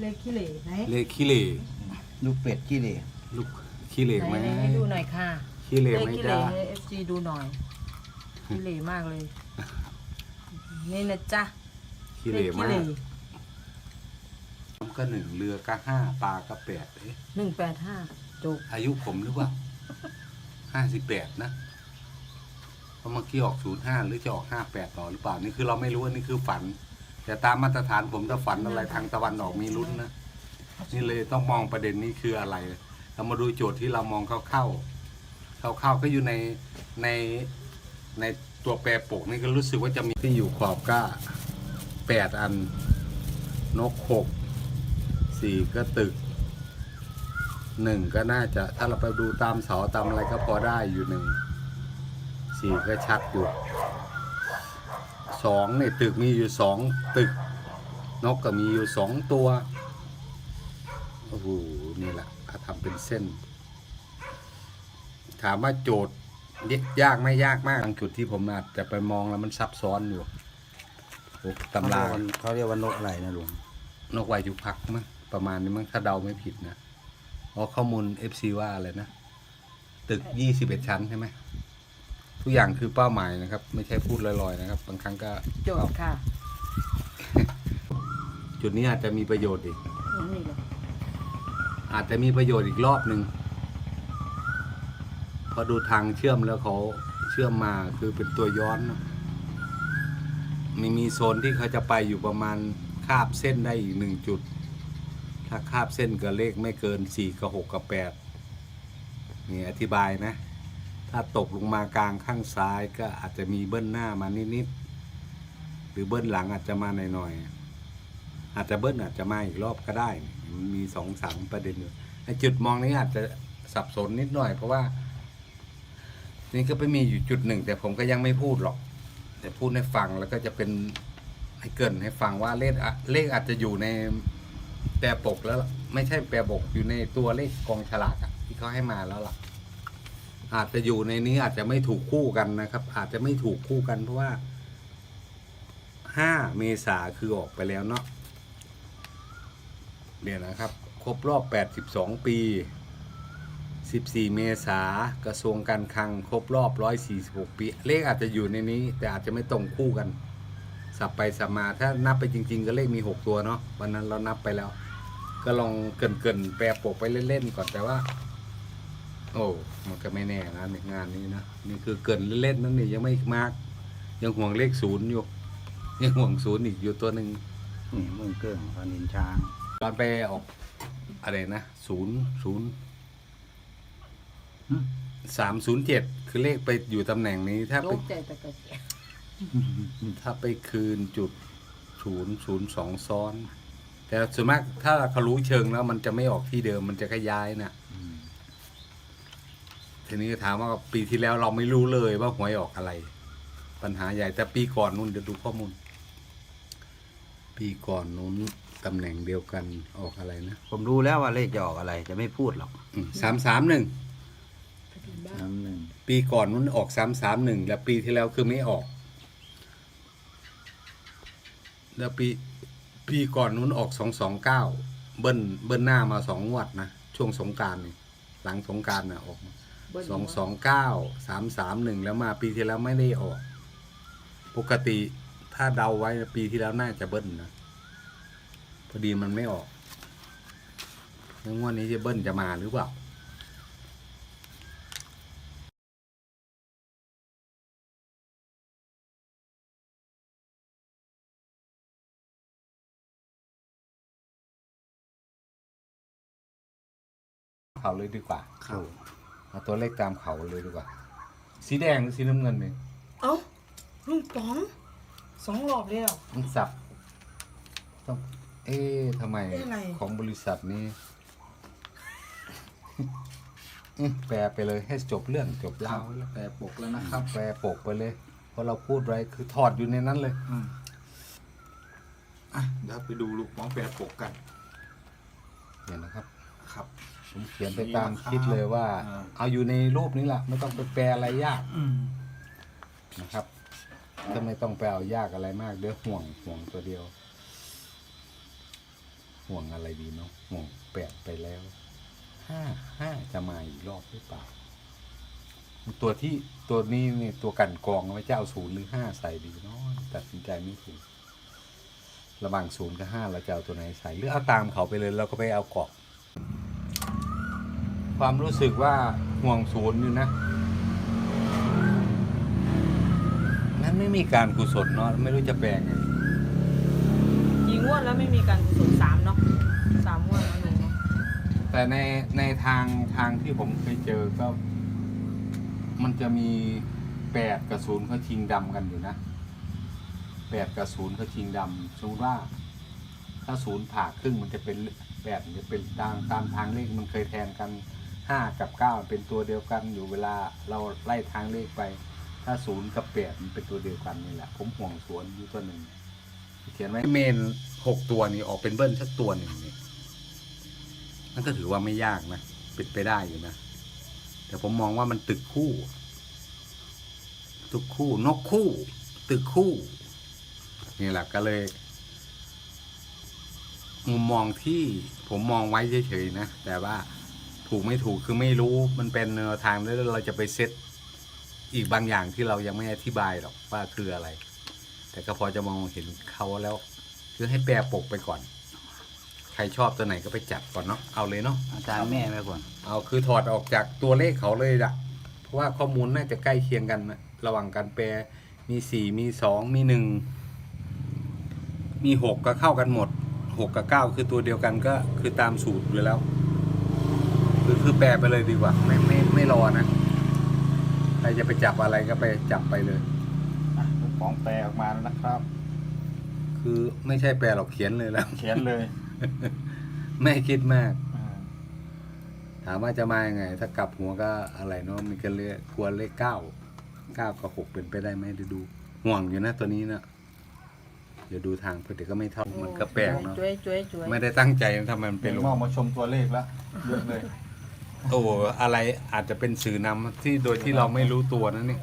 เลขขี้เหร่ไหนเลขขี้เหร่ลูกเป็ดขี้เหร่ลูกขี้เหร่ไหมไหนให้ดูหน่อยค่ะขี้เหร่เลขไหมขี้เหร่จ๊ะให้เอฟซีดูหน่อยขี้เหร่มากเลยนี่นะจ๊ะขี้เหร่มากน้ำก็หนึ่งเรือก็ห้าปลาก็แปดเอ๊ะหนึ่งแปดห้าจบอายุผมหรือเปล่าห้าสิบแปดนะเพราะเมื่อกี้ออกศูนย์ห้าหรือจะออกห้าแปดต่อหรือเปล่านี่คือเราไม่รู้อันนี่คือฝัน แต่ตามมาตรฐานผมถ้าฝันอะไรทางตะวันออกมีลุ้นนะนี่เลยต้องมองประเด็นนี้คืออะไร เรามาดูโจทย์ที่เรามองเข้าเข้าเข้าเข้าๆก็อยู่ในในในตัวแปรปกนี่ก็รู้สึกว่าจะมีที่อยู่ขอบก้าแปดอันนกหกสี่ก็ตึกหนึ่งก็น่าจะถ้าเราไปดูตามเสาตามอะไรก็พอได้อยู่หนึ่งสี่ก็ชัดอยู่ สองในตึกมีอยู่สองตึก นกก็มีอยู่สองตัวโอ้โหนี่แหละถ้าทำเป็นเส้น ถามว่าโจทย์ยากไม่ยากมากบางจุดที่ผมอาจจะไปมองแล้วมันซับซ้อนอยู่โอ้ตำราเขาเรียกว่านกอะไรนะลุงนกไวายุพักมั้งประมาณนี้มั้งถ้าเดาไม่ผิดนะเพราะข้อมูล FC ว่าอะไรนะ ตึก21ชั้นใช่ไหม ทุกอย่างคือเป้าหมายนะครับ ไม่ใช่พูดลอยๆนะครับ บางครั้งก็โจทย์ค่ะจุดนี้อาจจะมีประโยชน์อีก นี่เลยอาจจะมีประโยชน์อีกรอบหนึ่งพอดูทางเชื่อมแล้วเขาเชื่อมมาคือเป็นตัวย้อนเนอะมีมีโซนที่เขาจะไปอยู่ประมาณคาบเส้นได้อีกหนึ่งจุด ถ้าคาบเส้นกับเลขไม่เกินสี่กับหกกับแปดนี่อธิบายนะ ถ้าตกลงมากลางข้างซ้ายก็อาจจะมีเบิ้ลหน้ามานิดๆหรือเบิ้ลหลังอาจจะมาหน่อยๆอาจจะเบิ้ลอาจจะมาอีกรอบก็ได้มันมีสองสามประเด็นอยู่ไอ้จุดมองนี้อาจจะสับสนนิดหน่อย เพราะว่า นี่ก็ไปมีอยู่จุดหนึ่ง แต่ผมก็ยังไม่พูดหรอก แต่พูดให้ฟังแล้วก็จะเป็นให้เกินให้ฟังว่าเลขเลขอาจจะอยู่ในแปรปกแล้ว ไม่ใช่แปรปกอยู่ในตัวเลขกองฉลากอะที่เขาให้มาแล้วล่ะ อาจจะอยู่ในนี้อาจจะไม่ถูกคู่กันนะครับ อาจจะไม่ถูกคู่กันเพราะว่าห้าเมษาคือออกไปแล้วเนาะเดี๋ยวนะครับ ครบรอบ 82 ปี 14 เมษากระทรวงการคลังครบรอบ 146 ปี เลขอาจจะอยู่ในนี้ แต่อาจจะไม่ตรงคู่กัน สับไปสับมาถ้านับไปจริง ๆ ก็เลขมี 6 ตัวเนาะวันนั้นเรานับไปแล้ว ก็ลองเกินๆแปรปกไปเล่นๆก่อนแต่ว่า โอ้มันก็ไม่แน่นะในงานนี้นะนี่คือเกรินเล่นๆนั่นนี่ยังไม่มาร์กยังห่วงเลขศูนย์อยู่ยังห่วงศูนย์อีกอยู่ตัวหนึ่งนี่เมืองเกิ้งพานินช้างตอนไปออกอะไรนะศูนย์ศูนย์สามศูนย์เจ็ดคือเลขไปอยู่ตำแหน่งนี้ ถ้าโลไปกใจแต่กระเสียถ้าไปคืนจุดศูนย์ศูนย์สองซ้อน แต่ส่วนมากถ้าเขารู้เชิงแล้ว มันจะไม่ออกที่เดิมมันจะขย้ายนะ ทีนี้ถามว่าปีที่แล้วเราไม่รู้เลยว่าหวยออกอะไร ปัญหาใหญ่แต่ปีก่อนนู้นเดี๋ยวดูข้อมูล ปีก่อนนู้นตำแหน่งเดียวกันออกอะไรนะผมรู้แล้วว่าเลขจะออกอะไรจะไม่พูดหรอกสามสามหนึ่งน้ำหนึ่งปีก่อนนู้นออกสามสามหนึ่งแล้วปีที่แล้วคือไม่ออก แล้วปีปีก่อนนู้นออกสองสองเก้าเบิ้ลเบิ้ลหน้ามาสองงวดนะช่วงสงกรารนี่หลังสงกรารน่ะออก สองสองเก้าสามสามหนึ่งแล้วมาปีที่แล้วไม่ได้ออก ปกติถ้าเดาไว้ปีที่แล้วน่าจะเบิ้ลนะพอดีมันไม่ออกแล้วงวดนี้จะเบิ้ลจะมาหรือเปล่าเขาเลยดีกว่า ครับ เอาตัวเลขตามเขาเลยดีกว่า สีแดงหรือสีน้ำเงินเนี่ยเอ้าลุงป๋องสองรอบแล้ว มันสับ ต้อง เอ๊ะทำไมเอ๊ะอะไร ของบริษัทนี้อื้อแปลไปเลยให้จบเรื่องจบราวแล้วแปรปกแล้วนะครับแปลปกไปเลยเพราะเราพูดไว้คือถอดอยู่ในนั้นเลยอะเดี๋ยวไปดูลูกน้องแปรปกกัน เนี่ยนะครับ ครับ ผมเขียนไปตามคิดเลยว่า อ่า เอาอยู่ในรูปนี้แหละไม่ต้องไปแปลอะไรยากอืมนะครับก็ไม่ต้องไปเอายากอะไรมากเดี๋ยวห่วงห่วงตัวเดียว ห่วงอะไรดีเนาะห่วงแปดไปแล้วห้าห้าจะมาอีกรอบหรือเปล่า ตัวที่ตัวนี้เนี่ยตัวกันกรองไว้จะเอาศูนย์หรือห้าใส่ดีเนาะตัดสินใจไม่ถูกระหว่างศูนย์กับห้าเราจะเอาตัวไหนใส่หรือเอาตามเขาไปเลยเราก็ไปเอาเกาะ ความรู้สึกว่าห่วงศูนย์อยู่นะนั้นไม่มีการกุศลเนาะไม่รู้จะแปลงไงกี่งวดแล้วไม่มีการกุศลสามเนาะสามงวดแล้วหนูเนาะแต่ในในทางทางที่ผมเคยเจอก็ มันจะมีแปดกับศูนย์เขาชิงดำกันอยู่นะแปดกับศูนย์เขาชิงดำสมมติว่า ถ้าศูนย์ผ่าครึ่งมันจะเป็นแปดมันจะเป็นตามตามทางเลขมันเคยแทนกัน ห้ากับเก้าเป็นตัวเดียวกันอยู่เวลาเราไล่ทางเลขไป ถ้าศูนย์กับแปดมันเป็นตัวเดียวกันนี่แหละ ผมห่วงสวนอยู่ตัวหนึ่งเขียนไว้เมนหกตัวนี้ออกเป็นเบิ้ลสักตัวหนึ่งนี่นั่นก็ถือว่าไม่ยากนะเป็นไปได้อยู่นะแต่ผมมองว่ามันตึกคู่ ตึกคู่นกคู่ ตึกคู่ นี่แหละก็เลย มุมมองที่ผมมองไว้เฉยๆนะแต่ว่า ถูกไม่ถูกคือไม่รู้มันเป็นแนวทางแล้วเราจะไปเซตอีกบางอย่างที่เรายังไม่อธิบายหรอกว่าคืออะไร แต่ก็พอจะมองเห็นเขาแล้ว คือให้แปรปกไปก่อน ใครชอบตัวไหนก็ไปจับก่อนเนาะเอาเลยเนาะอาจารย์แม่ไปก่อนเอาคือถอดออกจากตัวเลขเขาเลยละเพราะว่าข้อมูลน่าจะใกล้เคียงกันนะระหว่างการแปลมีสี่มีสองมีหนึ่งมีหกก็เข้ากันหมดหกกับเก้าคือตัวเดียวกันก็คือตามสูตรอยู่แล้ว คือคือแปลไปเลยดีกว่า ไม่ไม่ไม่รอนะใครจะไปจับอะไรก็ไปจับไปเลย อะลูกของแปลออกมาแล้วนะครับ คือไม่ใช่แปลหรอกเขียนเลยแล้ว เขียนเลยไม่คิดมาก อ่าถามว่าจะมายังไง ถ้ากลับหัวก็อะไรเนาะมีกันเลยควรเลขเก้าเก้ากับหกเป็นไปได้ไหมเดี๋ยวดู ห่วงอยู่นะตัวนี้นะเดี๋ยวดูทางเพื่อเดี๋ยวก็ไม่เท่ามันก็แปลกเนาะ จ้วยจ้วยจ้วยไม่ได้ตั้งใจนะทำไมมันเป็เป็นนลมองมาชมตัวเลขแล้วเยอะเลย โอ้อะไรอาจจะเป็นสื่อนำที่โดยที่เราไม่รู้ตัวนะนี่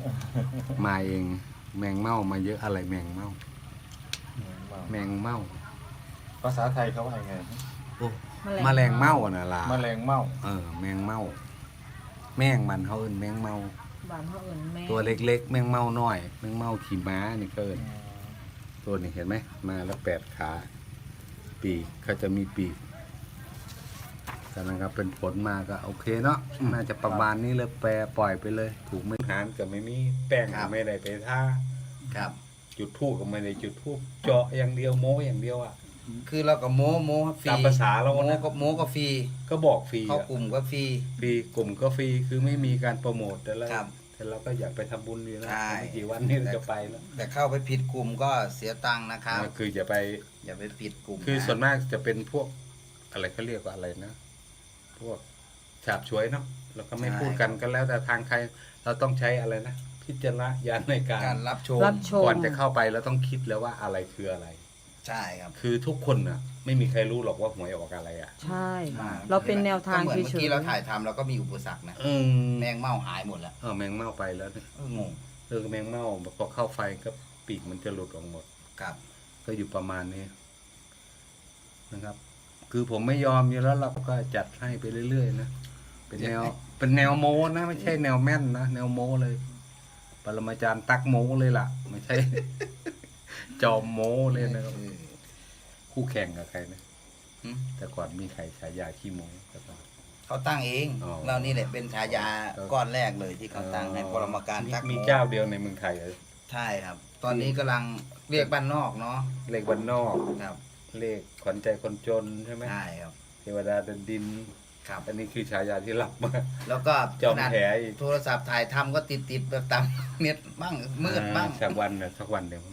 มาเองแมงเม่ามาเยอะอะไรแมงเม่าแมงเม่าภาษาไทยเขาว่าไงโอ้แมลงเม่าน่ะล่ะแมลงเม่าเออ แมงเม่าแมงมันเขาเอินแมงเม่าบ้านเขาเอิญแม่ตัวเล็ก ๆ แมงเม่าน้อย แมงเม่าขี่ม้านี่ก็เอินตัวนี้เห็นไหมมาแล้วแปดขา ปีกเขาจะมีปีก แต่นะครับเป็นผลมาก็โอเคเนาะน่าจะประมาณนี้เลยแปรปล่อยไปเลย ถูกไม่หานก็ไม่มีแป้งก็ไม่ได้ไปท่าครับ จุดทูบก็ไม่ได้จุดทูบเจาะอย่างเดียวโม้อย่างเดียวอะ คือเราก็โม้โม้ฟรีตามภาษาเราโม้นะ ก็โม้ก็ฟรีก็บอกฟรีเข้าอะกลุ่มก็ฟรี ฟรีกลุ่มก็ฟรีคือไม่มีการโปรโมทแต่ละครับแต่เราก็อยากไปทำบุญดีนะใช่ ไม่กี่วันนี้เราจะไปแล้วแต่เข้าไปผิดกลุ่มก็เสียตังค์นะครับอ่าคือจะไป อย่าไปผิดกลุ่มคือนะส่วนมากจะเป็นพวกอะไรเขาเรียกว่าอะไรนะ พวกฉาบฉวยเนาะเราก็ไม่พูดกันก็แล้วแต่ทางใคร เราต้องใช้อะไรนะ พิจารณญาณในการการรับชมรับชม ก่อนจะเข้าไปเราต้องคิดแล้วว่าอะไรคืออะไร ใช่ครับคือทุกคนน่ะไม่มีใครรู้หรอกว่าหวยออกอะไรอะ ใช่มาเราเป็นแนวทางก็เหมือนเฉเมื่อยกี้เราถ่ายทำเราก็มีอุปสรรคนะเออแมงเม่าหายหมดแล้วเออแมงเม่าไปแล้วเนี่ยเอองงเออแมงเม่าพอเข้าไฟก็ปีกมันจะหลุดออกหมด ครับ ก็อยู่ประมาณนี้นะครับ คือผมไม่ยอมอยู่แล้วเราก็จัดให้ไปเรื่อยๆนะเป็นแนว เป็นแนวโมนะ ไม่ใช่แนวแม่นนะแนวโมเลย ปรมาจารย์ตักโมเลยล่ะ ไม่ใช่ จอมโมเลยนะครับเออคู่แข่งกับใครนะหืมแต่ก่อนมีใครฉายาขี้โมแต่ก่อนเขาตั้งเองอ๋อ เรานี่แหละเป็นฉายาเออก้อนแรกเลยที่เขาตั้งให้ปรมาการตักมีโเจ้าเดียวในเมืองไทยเหรอใช่ครับ ตอนนี้กำลังเรียกบ้านนอกเนาะ เลขวันนอก ครับ เลขขวัญใจคนจนใช่ไหมใช่ครับ เทวดาเดินดิน ครับ อันนี้คือฉายาที่รับมา แล้วก็จอมขนาดแผลอีก โทรศัพท์ถ่ายทำก็ติดติดๆแบบตามเน็ตบ้างมืดบ้าง สักวันนะสักวันเดี๋ยว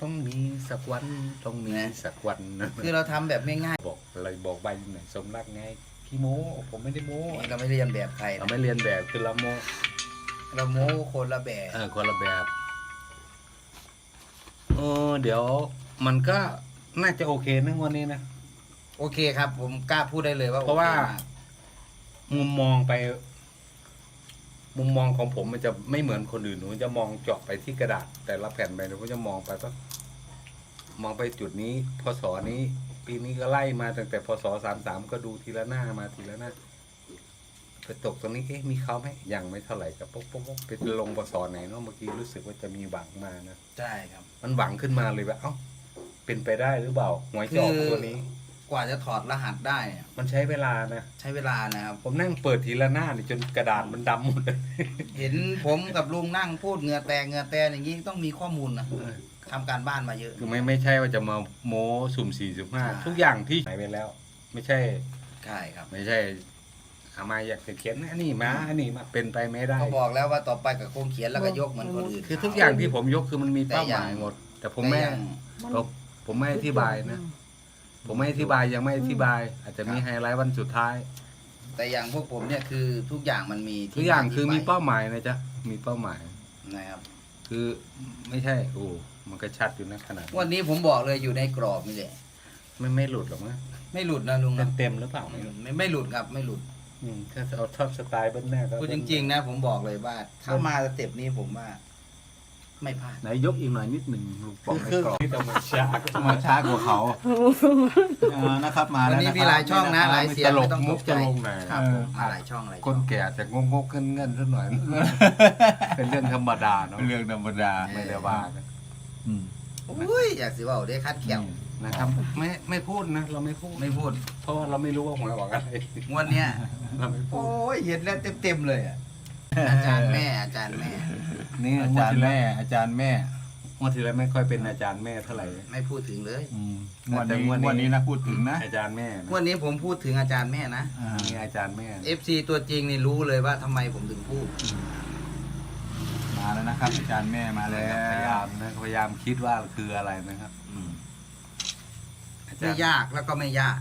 ต้องมีสักวันต้องมีนะ สักวันนะคือเราทำแบบง่ายบอกอะไรบอกใบหน่อยสมรักไงขี้โม้ผมไม่ได้โม้ๆนี่เราไม่เรียนแบบใครเรานะไม่เรียนแบบคือเราโม้เราโม้คนละแบบเออคนละแบบเออเดี๋ยวมันก็ น่าจะโอเคนะวันนี้นะ โอเคครับ ผมกล้าพูดได้เลยว่าเพราะว่า โอคมกมุมมองไป มุมมองของผมมันจะไม่เหมือนคนอื่นหนูจะมองเจาะไปที่กระดาษ แต่ละแผ่นไปหนูก็จะมองไปก็มองไปจุดนี้พศนี้ ปีนี้ก็ไล่มาตั้งแต่พศสามสามก็ดูทีละหน้ามาทีละหน้าไปตกตรงนี้เอ๊ะมีเขาไหมยังไม่เท่าไหร่กับปุ๊บปุ๊บปุ๊บไปลงปศไหนเนาะเมื่อกี้รู้สึกว่าจะมีหวังมานะ ใช่ครับ มันหวังขึ้นมาเลยว่าเอ้า เป็นไปได้หรือเปล่าหวยจะออกคือตัวนี้ กว่าจะถอดรหัสได้เนี่ยมันใช้เวลานะ ใช้เวลานะครับ ผมนั่งเปิดทีละหน้านี่จนกระดาษมันดำหมดเลย เห็นผมกับลุงนั่งพูดเหงื่อแตกเหงื่อแตกอย่างนี้ต้องมีข้อมูลนะทำการบ้านมาเยอะ คือไม่ไม่ใช่ว่าจะมาโม้สุ่มสี่สุ่มห้าใช่ ทุกอย่างที่หายไปแล้ว ไม่ใช่ ใช่ครับ ไม่ใช่เอามาอยากจะเขียนอันนี้มาอันนี้มาเป็นไปไม่ได้ ก็บอกแล้วว่าต่อไปกับคงเขียนแล้วก็ยกเหมือนคนอื่น คือทุกอย่างที่ผมยกคือมันมีเป้าหมายแต่อย่างหมด แต่ผมแต่ไม่อย่างผม ผมไม่อธิบายนะ ผมไม่อธิบายยังไม่อธิบาย อาจจะมีไฮไลท์วันสุดท้าย แต่อย่างพวกผมเนี่ยคือทุกอย่างมันมีที่ทุกอย่างที่คือมีไปเป้าหมายนะจ๊ะมีเป้าหมายนะครับ คือไม่ใช่โอ้มันก็ชัดอยู่นะขนาดวันนี้ผมบอกเลยอยู่ในกรอบนี่แหละไม่ไม่หลุดหรอกนะไม่หลุดนะลุงเต็นะมเต็มหรือเปล่าไม่รู้ไม่ไม่หลุดครับไม่หลุดอืมถ้าเอาชอบสไตล์เบิ้ลแน่ก็พูดจริง ๆ นะ ผมบอกเลยว่าถ้ามาสเต็ปนี้ผมว่า ไม่พลาดไหนยกอีกหน่อยนิดหนึ่งลูกปคือองคือที่ในกรอบจะมาช้ามาช้ากว่าเขาอ่านะครับมาวันแล้วนี้นะมีหลายช่องนะหลายเสียงตลไม่กต้องตมุกกใจจะลงไหนครับเอผอมมาหลายช่องหลายคช่อนงแก่จะงงงกเงินเงินๆสักหน่อย เป็นเรื่องธรรมดาเนาะเป็นเรื่องธรรมดาไม่ได้ว่ากันอืมอุ้ยอยากสิว่าได้คัดแขวนะครับ ไม่ไม่พูดนะเราไม่พูดไม่พูดเพราะว่าเราไม่รู้ว่าหวยออกอะไรงวดเนี้ยเราไม่พูโอ้ดยเห็นแล้วเต็มๆเลยอะ อาจารย์แม่อาจารย์แม่ นี่อาจารย์แม่ อาจารย์แม่งวดที่แล้วไม่ค่อยเป็นอาจารย์แม่เท่าไหร่ไม่พูดถึงเลยอืมงวดแต่นี้งวดนี้งวดนี้นะพูดถึงนะอาจารย์แม่นะงวดนี้ผมพูดถึงอาจารย์แม่นะ อ่านี่อาจารย์แม่นะ FC ตัวจริงนี่รู้เลยว่าทำไมผมถึงพูด มาแล้วนะครับ อาจารย์แม่มาแล้พยายาวมนะพยายามคิดว่าคืออะไรนะครับอืมอาจารไม่ย์ยากแล้วก็ไม่ยาก